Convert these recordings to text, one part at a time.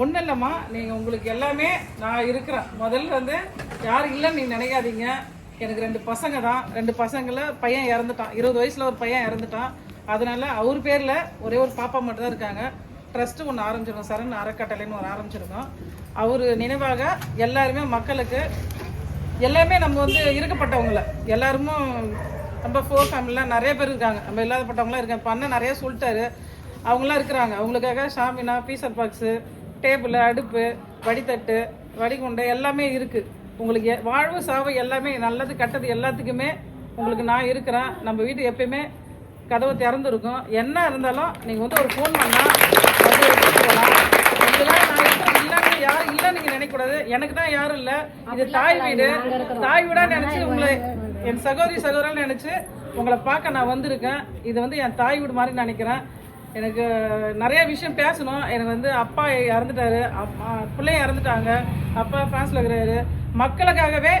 ஒன்றும் இல்லைம்மா நீங்கள் உங்களுக்கு எல்லாமே நான் இருக்கிறேன். முதல்ல வந்து யாரும் இல்லைன்னு நீங்கள் நினைக்காதீங்க. எனக்கு ரெண்டு பசங்க தான். ரெண்டு பசங்களை பையன் இறந்துட்டான். இருபது வயசில் ஒரு பையன் இறந்துட்டான். அதனால அவர் பேரில் ஒரே ஒரு பாப்பா மட்டும் தான் இருக்காங்க. ட்ரஸ்ட்டு ஒன்று ஆரம்பிச்சிருக்கோம் சரண் அறக்கட்டளைன்னு ஒரு ஆரம்பிச்சிருக்கோம். அவர் நினைவாக எல்லாருமே மக்களுக்கு எல்லாமே நம்ம வந்து இருக்கப்பட்டவங்கள எல்லாருமே நம்ம ஃபோர் ஃபேமிலிலாம் நிறைய பேர் இருக்காங்க. நம்ம இல்லாதப்பட்டவங்களாம் இருக்காங்க. இப்போ அண்ணன் நிறைய சொல்லிட்டாரு. அவங்களாம் இருக்கிறாங்க. அவங்களுக்காக ஷாமினா பீசர் பாக்ஸு டேபிள் அடுப்பு வடித்தட்டு வடிகுண்டை எல்லாமே இருக்குது உங்களுக்கு வாழ்வு சாவு எல்லாமே நல்லது கெட்டது எல்லாத்துக்குமே உங்களுக்கு நான் இருக்கிறேன். நம்ம வீட்டு எப்பயுமே கதவு திறந்துருக்கும். என்ன இருந்தாலும் நீங்கள் வந்து ஒரு ஃபோன் பண்ணால் யாரும் இல்லைன்னு நீங்கள் நினைக்கக்கூடாது. எனக்கு தான் யாரும் இல்லை. இது தாய் வீடு. தாய் வீடா நினச்சி உங்களை என் சகோதரி சகோதரன் நினச்சி உங்களை பார்க்க நான் வந்திருக்கேன். இது வந்து என் தாய் வீடு மாதிரி நினைக்கிறேன். எனக்கு நிறைய விஷயம் பேசணும். எனக்கு வந்து அப்பா இறந்துட்டாரு. அம்மா பிள்ளைய இறந்துட்டாங்க. அப்பா ஃப்ரான்ஸில் இருக்கிறாரு. மக்களுக்காகவே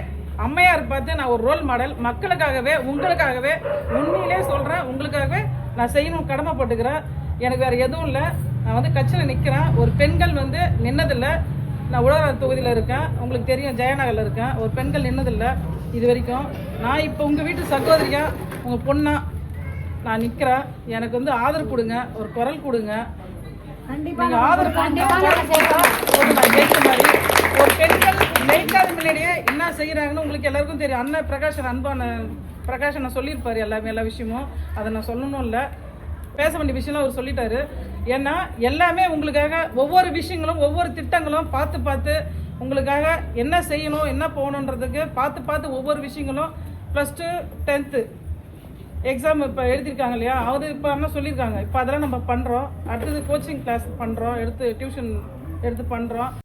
அம்மையார் பார்த்து நான் ஒரு ரோல் மாடல் மக்களுக்காகவே உங்களுக்காகவே உண்மையிலே சொல்கிறேன் உங்களுக்காகவே நான் செய்யணும் கடமைப்பட்டுக்கிறேன். எனக்கு வேறு எதுவும் இல்லை. நான் வந்து கட்சியில் நிற்கிறேன் ஒரு பெண்கள் வந்து நின்னதில்லை. நான் உலக தொகுதியில் இருக்கேன். உங்களுக்கு தெரியும் ஜெயநகரில் இருக்கேன். ஒரு பெண்கள் நின்னதில்லை. இது வரைக்கும் நான் இப்போ உங்கள் வீட்டு சகோதரியா உங்கள் பொண்ணா நான் நிற்கிறேன் எனக்கு வந்து ஆதரவு கொடுங்க. ஒரு குரல் கொடுங்க. நீங்க ஆதரவு ஒரு பெண்கள் ஜெயிக்காத முன்னாடியே என்ன செய்யறாங்கன்னு உங்களுக்கு எல்லாருக்கும் தெரியும். அண்ணன் பிரகாஷன் அன்பான பிரகாஷன் நான் சொல்லியிருப்பாரு எல்லாமே எல்லா விஷயமும். அதை நான் சொல்லணும் இல்லை. பேச வேண்டிய விஷயம்லாம் அவர் சொல்லிட்டாரு. ஏன்னா எல்லாமே உங்களுக்காக ஒவ்வொரு விஷயங்களும் ஒவ்வொரு திட்டங்களும் பார்த்து பார்த்து உங்களுக்காக என்ன செய்யணும் என்ன போகணுன்றதுக்கு பார்த்து பார்த்து ஒவ்வொரு விஷயங்களும் ப்ளஸ் டூ டென்த்து எக்ஸாம் இப்போ எழுதியிருக்காங்க இல்லையா? அது இப்போ என்ன சொல்லியிருக்காங்க? இப்போ அதெல்லாம் நம்ம பண்ணுறோம் அடுத்தது கோச்சிங் கிளாஸ் பண்ணுறோம் எடுத்து டியூஷன் எடுத்து பண்ணுறோம்